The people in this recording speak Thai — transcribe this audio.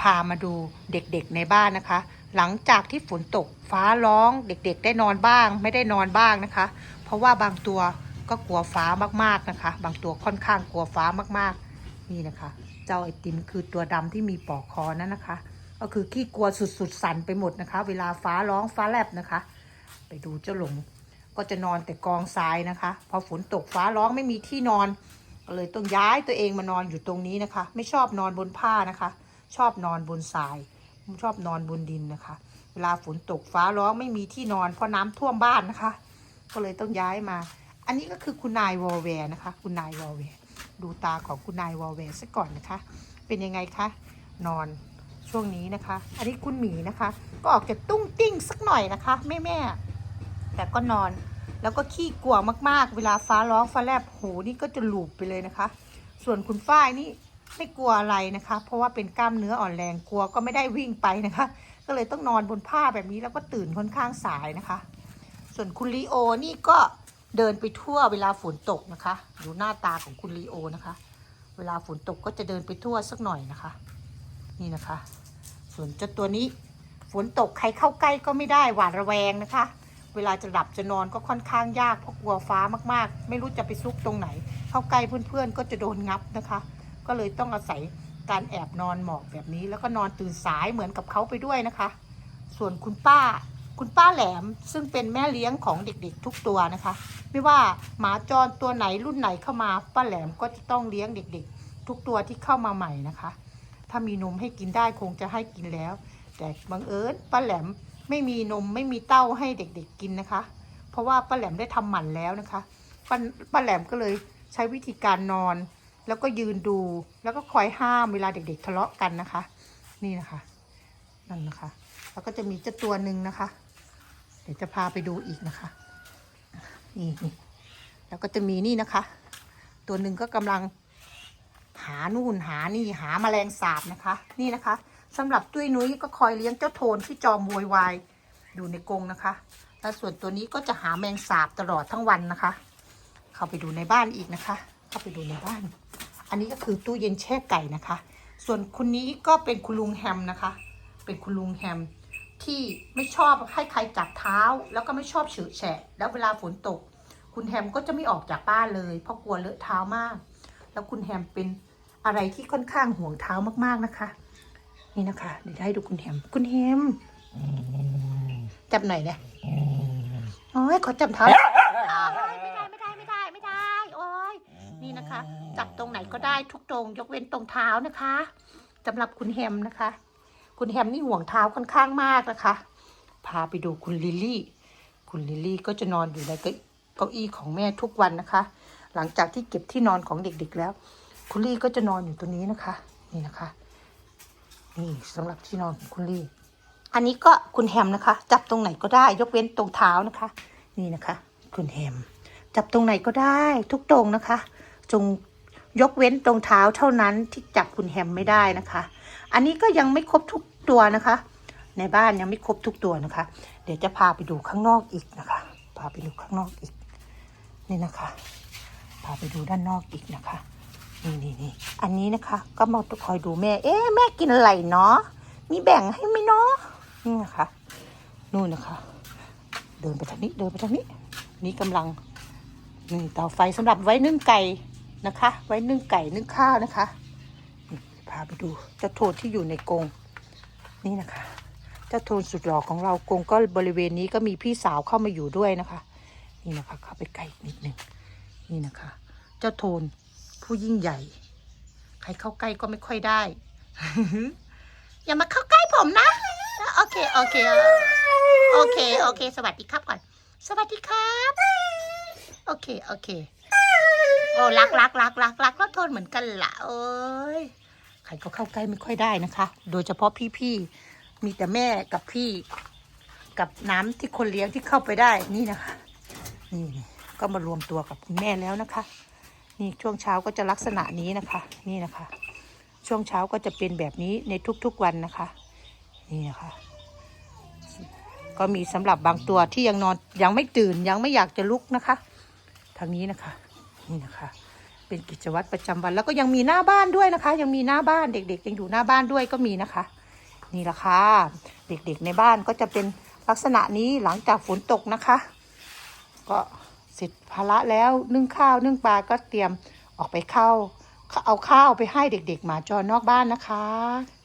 พามาดูเด็กๆในบ้านนะคะ หลังจากที่ฝนตกฟ้าร้องเด็กๆ ได้นอนบ้าง ไม่ได้นอนบ้างนะคะ เพราะว่าบางตัวก็กลัวฟ้ามากๆนะคะ บางตัวค่อนข้างกลัวฟ้ามากๆ นี่นะคะ เจ้าไอติมคือตัวดำที่มีปอกคอนั่นนะคะ ก็คือขี้กลัวสุดๆสั่นไปหมดนะคะ เวลาฟ้าร้องฟ้าแลบนะคะ ไปดูเจ้าหลงก็จะนอนแต่กองทรายนะคะ พอฝนตกฟ้าร้องไม่มีที่นอน ก็เลยต้องย้ายตัวเองมานอนอยู่ตรงนี้นะคะ ไม่ชอบนอนบนผ้านะคะ ชอบนอนบนทราย ชอบนอนบนดินนะคะ เวลาฝนตกฟ้าร้องไม่มีที่นอนเพราะน้ำท่วมบ้านนะคะ ก็เลยต้องย้ายมา อันนี้ก็คือคุณนายวอลแวร์นะคะ คุณนายวอลแวร์ดูตาของคุณนายวอลแวร์ซะก่อนนะคะ เป็นยังไงคะนอนช่วงนี้นะคะ อันนี้คุณหมีนะคะ ก็ออกจะตุ้งติ้งสักหน่อยนะคะแม่แม่แต่ก็นอนแล้วก็ขี้กลัวมากๆ เวลาฟ้าร้องฟ้าแลบโหนี่ก็จะหลูบไปเลยนะคะ ส่วนคุณฝ้ายนี่ ไม่กลัวอะไรนะคะ เพราะว่าเป็นกล้ามเนื้ออ่อนแรงกลัวก็ไม่ได้วิ่งไปนะคะ ก็เลยต้องนอนบนผ้าแบบนี้แล้วก็ตื่นค่อนข้างสายนะคะ ส่วนคุณลีโอนี่ก็เดินไปทั่วเวลาฝนตกนะคะ ดูหน้าตาของคุณลีโอนะคะ เวลาฝนตกก็จะเดินไปทั่วสักหน่อยนะคะ นี่นะคะ ส่วนเจ้าตัวนี้ฝนตกใครเข้าใกล้ก็ไม่ได้หวาดระแวงนะคะ เวลาจะหลับจะนอนก็ค่อนข้างยากเพราะกลัวฟ้ามากๆ ไม่รู้จะไปซุกตรงไหน เข้าใกล้เพื่อนๆก็จะโดนงับนะคะ ก็เลยต้องอาศัยการแอบนอนหมอกแบบนี้ แล้วก็นอนตื่นสายเหมือนกับเขาไปด้วยนะคะ ส่วนคุณป้า คุณป้าแหลมซึ่งเป็นแม่เลี้ยงของเด็กๆทุกตัวนะคะ ไม่ว่าหมาจรตัวไหนรุ่นไหนเข้ามาป้าแหลมก็จะต้องเลี้ยงเด็กๆ ทุกตัวที่เข้ามาใหม่นะคะ ถ้ามีนมให้กินได้คงจะให้กินแล้ว แต่บังเอิญป้าแหลมไม่มีนมไม่มีเต้าให้เด็กๆกินนะคะ เพราะว่าป้าแหลมได้ทำหมันแล้วนะคะป้าป้าแหลมก็เลยใช้วิธีการนอน แล้วก็ยืนดู แล้วก็คอยห้ามเวลาเด็ก ๆ ทะเลาะกันนะคะ นี่นะคะนั่นนะคะ แล้วก็จะมีเจ้าตัวหนึ่งนะคะ เดี๋ยวจะพาไปดูอีกนะคะนี่นี่แล้วก็จะมีนี่นะคะ ตัวหนึ่งก็กำลังหานู่นหานี่หาแมลงสาบนะคะ นี่นะคะสำหรับตุ้ยนุ้ยก็คอยเลี้ยงเจ้าโทนที่จอมโวยวายอยู่ในกรงนะคะ แล้วส่วนตัวนี้ก็จะหาแมงสาบตลอดทั้งวันนะคะ เข้าไปดูในบ้านอีกนะคะ เข้าไปดูในบ้าน อันนี้ก็คือตู้เย็นแช่ไก่นะคะ ส่วนคุณนี้ก็เป็นคุณลุงแฮมนะคะ เป็นคุณลุงแฮมที่ไม่ชอบให้ใครจับเท้า แล้วก็ไม่ชอบเฉอะแฉะ แล้วเวลาฝนตก คุณแฮมก็จะไม่ออกจากบ้านเลย เพราะกลัวเลอะเท้ามาก แล้วคุณแฮมเป็นอะไรที่ค่อนข้างห่วงเท้ามากๆนะคะ นี่นะคะเดี๋ยวจะให้ดูคุณแฮม คุณแฮมจับหน่อยเนี่ยโอ้ยขอจับเท้าไม่ได้ไม่ได้ไม่ได้ไม่ได้ โอ้ยนี่นะคะ จับตรงไหนก็ได้ทุกตรง ยกเว้นตรงเท้านะคะสำหรับคุณแฮมนะคะ คุณแฮมนี่ห่วงเท้าค่อนข้างมากนะคะ พาไปดูคุณลิลลี่ คุณลิลลี่ก็จะนอนอยู่ในเก้าอี้ของแม่ทุกวันนะคะ หลังจากที่เก็บที่นอนของเด็กๆแล้ว คุณลี่ก็จะนอนอยู่ตรงนี้นะคะ นี่นะคะ นี่สำหรับที่นอนของคุณลี่ อันนี้ก็คุณแฮมนะคะ จับตรงไหนก็ได้ ยกเว้นตรงเท้านะคะ นี่นะคะ คุณแฮมจับตรงไหนก็ได้ทุกตรงนะคะ จง ยกเว้นตรงเท้าเท่านั้นที่จับคุณแฮมไม่ได้นะคะ อันนี้ก็ยังไม่ครบทุกตัวนะคะ ในบ้านยังไม่ครบทุกตัวนะคะ เดี๋ยวจะพาไปดูข้างนอกอีกนะคะ พาไปดูข้างนอกอีก นี่นะคะ พาไปดูด้านนอกอีกนะคะ นี่นี่นี่อันนี้นะคะ ก็มาคอยดูแม่ เอ๊ะแม่กินอะไรเนาะมีแบ่งให้ไหมเนาะนี่นะคะ นู่นนะคะ เดินไปทางนี้เดินไปทางนี้ นี่กำลังนี่เตาไฟสำหรับไว้นึ่งไก่ นะคะ ไว้นึ่งไก่นึ่งข้าวนะคะพาไปดูเจ้าโทนที่อยู่ในกรงนี่นะคะเจ้าโทนสุดหล่อของเรากรงก็บริเวณนี้ก็มีพี่สาวเข้ามาอยู่ด้วยนะคะ นี่นะคะเข้าไปใกล้อีกนิดนึงนี่นะคะ เจ้าโทนผู้ยิ่งใหญ่ ใครเข้าใกล้ก็ไม่ค่อยได้ อย่ามาเข้าใกล้ผมนะ โอเคโอเคโอเคโอเค สวัสดีครับก่อน สวัสดีครับ โอเคโอเค อ้รักรักรักรักรักก็โทนเหมือนกันละโอ้ยใครก็เข้าใกล้ไม่ค่อยได้นะคะ โดยเฉพาะพี่ๆมีแต่แม่กับพี่ กับน้ำที่คนเลี้ยงที่เข้าไปได้นี่นะคะ นี่ก็มารวมตัวกับคุณแม่แล้วนะคะ นี่ช่วงเช้าก็จะลักษณะนี้นะคะ นี่นะคะ ช่วงเช้าก็จะเป็นแบบนี้ในทุกๆวันนะคะ นี่นะคะก็มีสำหรับบางตัวที่ยังนอนยังไม่ตื่นยังไม่อยากจะลุกนะคะ ทางนี้นะคะ นี่นะคะ เป็นกิจวัตรประจำวันแล้วก็ยังมีหน้าบ้านด้วยนะคะ ยังมีหน้าบ้านเด็ก ๆ ยังอยู่หน้าบ้านด้วยก็มีนะคะ นี่แหละค่ะเด็กๆในบ้านก็จะเป็นลักษณะนี้หลังจากฝนตกนะคะ ก็เสร็จภาระแล้วนึ่งข้าวนึ่งปลาก็เตรียมออกไปเข้า เอาข้าวไปให้เด็ก ๆ มาจรนอกบ้านนะคะ